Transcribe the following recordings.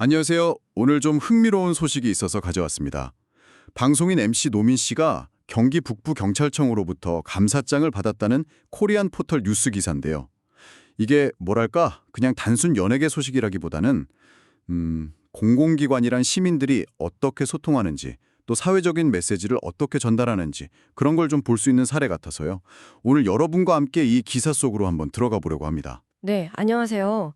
안녕하세요. 오늘 좀 흥미로운 소식이 있어서 가져왔습니다. 방송인 MC 노민 씨가 경기 북부 경찰청으로부터 감사장을 받았다는 코리안 포털 뉴스 기사인데요. 이게 뭐랄까 그냥 단순 연예계 소식이라기보다는 음, 공공기관이란 시민들이 어떻게 소통하는지 또 사회적인 메시지를 어떻게 전달하는지 그런 걸 좀 볼 수 있는 사례 같아서요. 오늘 여러분과 함께 이 기사 속으로 한번 들어가 보려고 합니다. 네, 안녕하세요.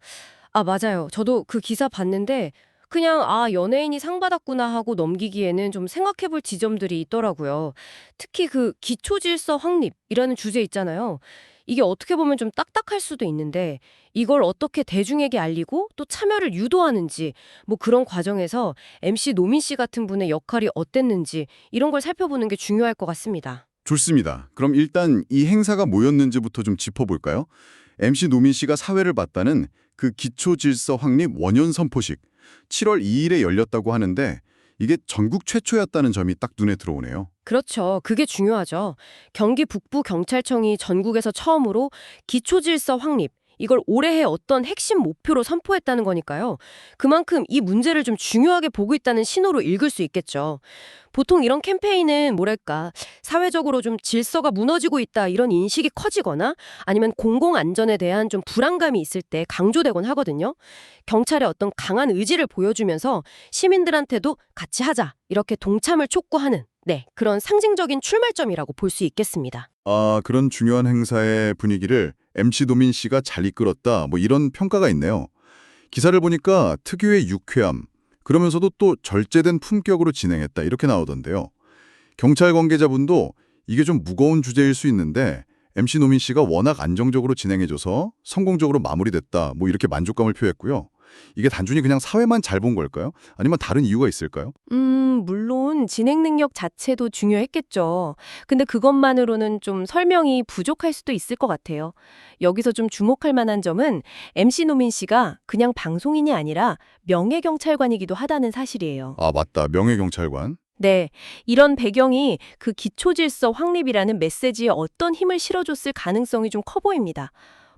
아, 맞아요. 저도 그 기사 봤는데 그냥 아, 연예인이 상 받았구나 하고 넘기기에는 좀 생각해 볼 지점들이 있더라고요. 특히 그 기초 질서 확립이라는 주제 있잖아요. 이게 어떻게 보면 좀 딱딱할 수도 있는데 이걸 어떻게 대중에게 알리고 또 참여를 유도하는지 뭐 그런 과정에서 MC 노민 씨 같은 분의 역할이 어땠는지 이런 걸 살펴보는 게 중요할 것 같습니다. 좋습니다. 그럼 일단 이 행사가 뭐였는지부터 좀 짚어볼까요? MC 노민 씨가 사회를 봤다는 그 기초 질서 확립 원년 선포식 7월 2일에 열렸다고 하는데 이게 전국 최초였다는 점이 딱 눈에 들어오네요. 그렇죠. 그게 중요하죠. 경기 북부 경찰청이 전국에서 처음으로 기초 질서 확립 이걸 올해의 어떤 핵심 목표로 선포했다는 거니까요. 그만큼 이 문제를 좀 중요하게 보고 있다는 신호로 읽을 수 있겠죠. 보통 이런 캠페인은 뭐랄까 사회적으로 좀 질서가 무너지고 있다 이런 인식이 커지거나 아니면 공공 안전에 대한 좀 불안감이 있을 때 강조되곤 하거든요. 경찰의 어떤 강한 의지를 보여주면서 시민들한테도 같이 하자 이렇게 동참을 촉구하는 네 그런 상징적인 출발점이라고 볼 수 있겠습니다. 아, 그런 중요한 행사의 분위기를 MC 노민 씨가 잘 이끌었다. 뭐 이런 평가가 있네요. 기사를 보니까 특유의 유쾌함, 그러면서도 또 절제된 품격으로 진행했다. 이렇게 나오던데요. 경찰 관계자분도 이게 좀 무거운 주제일 수 있는데 MC 노민 씨가 워낙 안정적으로 진행해줘서 성공적으로 마무리됐다. 뭐 이렇게 만족감을 표했고요. 이게 단순히 그냥 사회만 잘 본 걸까요? 아니면 다른 이유가 있을까요? 음, 물론 진행 능력 자체도 중요했겠죠. 근데 그것만으로는 좀 설명이 부족할 수도 있을 것 같아요. 여기서 좀 주목할 만한 점은 MC 노민 씨가 그냥 방송인이 아니라 명예경찰관이기도 하다는 사실이에요. 아, 맞다. 명예경찰관. 네, 이런 배경이 그 기초질서 확립이라는 메시지에 어떤 힘을 실어줬을 가능성이 좀 커 보입니다.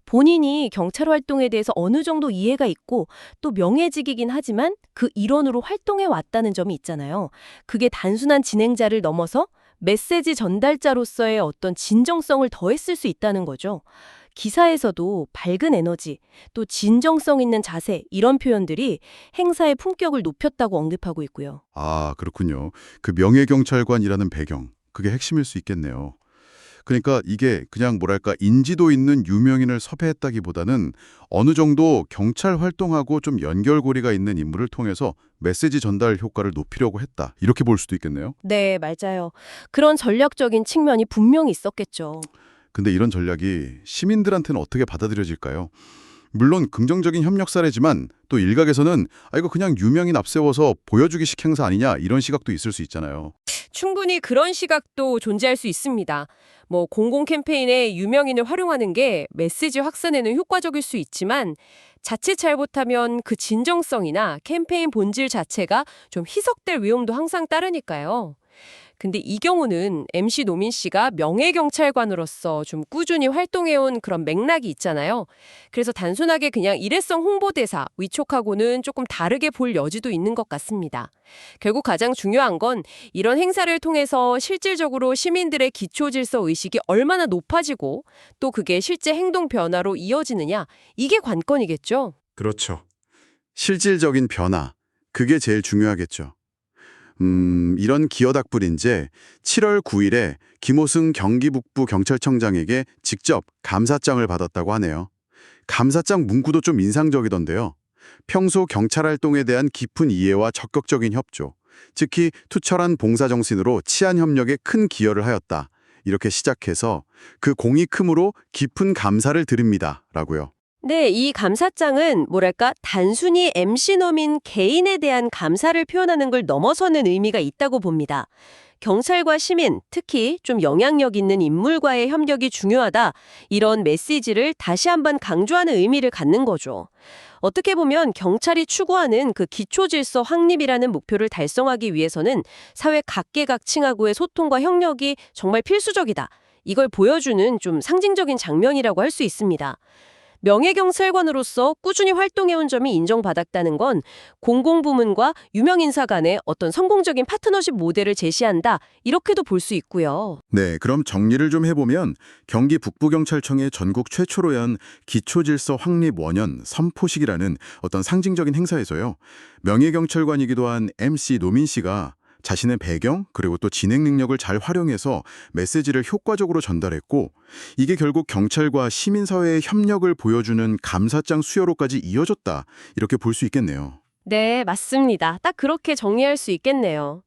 본인이 경찰 활동에 대해서 어느 정도 이해가 있고 또 명예직이긴 하지만 그 일원으로 활동해 왔다는 점이 있잖아요. 그게 단순한 진행자를 넘어서 메시지 전달자로서의 어떤 진정성을 더했을 수 있다는 거죠. 기사에서도 밝은 에너지, 또 진정성 있는 자세 이런 표현들이 행사의 품격을 높였다고 언급하고 있고요. 아, 그렇군요. 그 명예경찰관이라는 배경, 그게 핵심일 수 있겠네요. 그러니까 이게 그냥 뭐랄까 인지도 있는 유명인을 섭외했다기보다는 어느 정도 경찰 활동하고 좀 연결고리가 있는 인물을 통해서 메시지 전달 효과를 높이려고 했다. 이렇게 볼 수도 있겠네요. 네, 맞아요. 그런 전략적인 측면이 분명히 있었겠죠. 근데 이런 전략이 시민들한테는 어떻게 받아들여질까요? 물론 긍정적인 협력 사례지만 또 일각에서는 아 이거 그냥 유명인 앞세워서 보여주기식 행사 아니냐 이런 시각도 있을 수 있잖아요. 충분히 그런 시각도 존재할 수 있습니다. 뭐 공공 캠페인에 유명인을 활용하는 게 메시지 확산에는 효과적일 수 있지만 자칫 잘못하면 그 진정성이나 캠페인 본질 자체가 좀 희석될 위험도 항상 따르니까요. 근데 이 경우는 MC 노민 씨가 명예경찰관으로서 좀 꾸준히 활동해온 그런 맥락이 있잖아요. 그래서 단순하게 그냥 일회성 홍보대사, 위촉하고는 조금 다르게 볼 여지도 있는 것 같습니다. 결국 가장 중요한 건 이런 행사를 통해서 실질적으로 시민들의 기초 질서 의식이 얼마나 높아지고 또 그게 실제 행동 변화로 이어지느냐, 이게 관건이겠죠. 그렇죠. 실질적인 변화, 그게 제일 중요하겠죠. 음, 이런 기여 덕분인지 7월 9일에 김호승 경기북부 경찰청장에게 직접 감사장을 받았다고 하네요. 감사장 문구도 좀 인상적이던데요. 평소 경찰 활동에 대한 깊은 이해와 적극적인 협조, 특히 투철한 봉사정신으로 치안 협력에 큰 기여를 하였다. 이렇게 시작해서 그 공이 크므로 깊은 감사를 드립니다. 라고요. 네, 이 감사장은 뭐랄까 단순히 MC 노민 개인에 대한 감사를 표현하는 걸 넘어서는 의미가 있다고 봅니다. 경찰과 시민, 특히 좀 영향력 있는 인물과의 협력이 중요하다. 이런 메시지를 다시 한번 강조하는 의미를 갖는 거죠. 어떻게 보면 경찰이 추구하는 그 기초 질서 확립이라는 목표를 달성하기 위해서는 사회 각계각층하고의 소통과 협력이 정말 필수적이다. 이걸 보여주는 좀 상징적인 장면이라고 할 수 있습니다. 명예경찰관으로서 꾸준히 활동해온 점이 인정받았다는 건 공공부문과 유명인사 간의 어떤 성공적인 파트너십 모델을 제시한다 이렇게도 볼 수 있고요. 네, 그럼 정리를 좀 해보면 경기 북부경찰청의 전국 최초로 연 기초질서 확립 원년 선포식이라는 어떤 상징적인 행사에서요. 명예경찰관이기도 한 MC 노민 씨가 자신의 배경 그리고 또 진행 능력을 잘 활용해서 메시지를 효과적으로 전달했고 이게 결국 경찰과 시민사회의 협력을 보여주는 감사장 수여로까지 이어졌다 이렇게 볼 수 있겠네요. 네, 맞습니다. 딱 그렇게 정리할 수 있겠네요.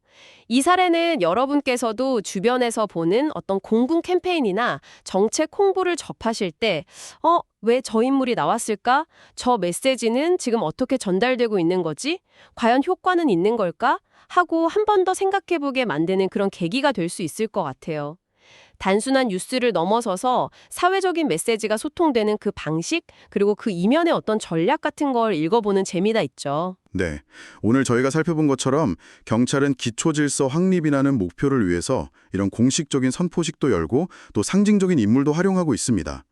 이 사례는 여러분께서도 주변에서 보는 어떤 공군 캠페인이나 정책 홍보를 접하실 때, 어, 왜 저 인물이 나왔을까? 저 메시지는 지금 어떻게 전달되고 있는 거지? 과연 효과는 있는 걸까? 하고 한 번 더 생각해보게 만드는 그런 계기가 될 수 있을 것 같아요. 단순한 뉴스를 넘어서서 사회적인 메시지가 소통되는 그 방식, 그리고 그 이면의 어떤 전략 같은 걸 읽어보는 재미가 있죠. 네, 오늘 저희가 살펴본 것처럼 경찰은 기초질서 확립이라는 목표를 위해서 이런 공식적인 선포식도 열고 또 상징적인 인물도 활용하고 있습니다.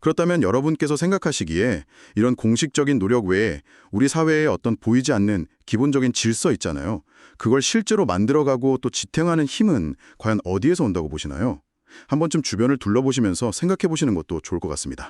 그렇다면 여러분께서 생각하시기에 이런 공식적인 노력 외에 우리 사회에 어떤 보이지 않는 기본적인 질서 있잖아요. 그걸 실제로 만들어가고 또 지탱하는 힘은 과연 어디에서 온다고 보시나요? 한 번쯤 주변을 둘러보시면서 생각해 보시는 것도 좋을 것 같습니다.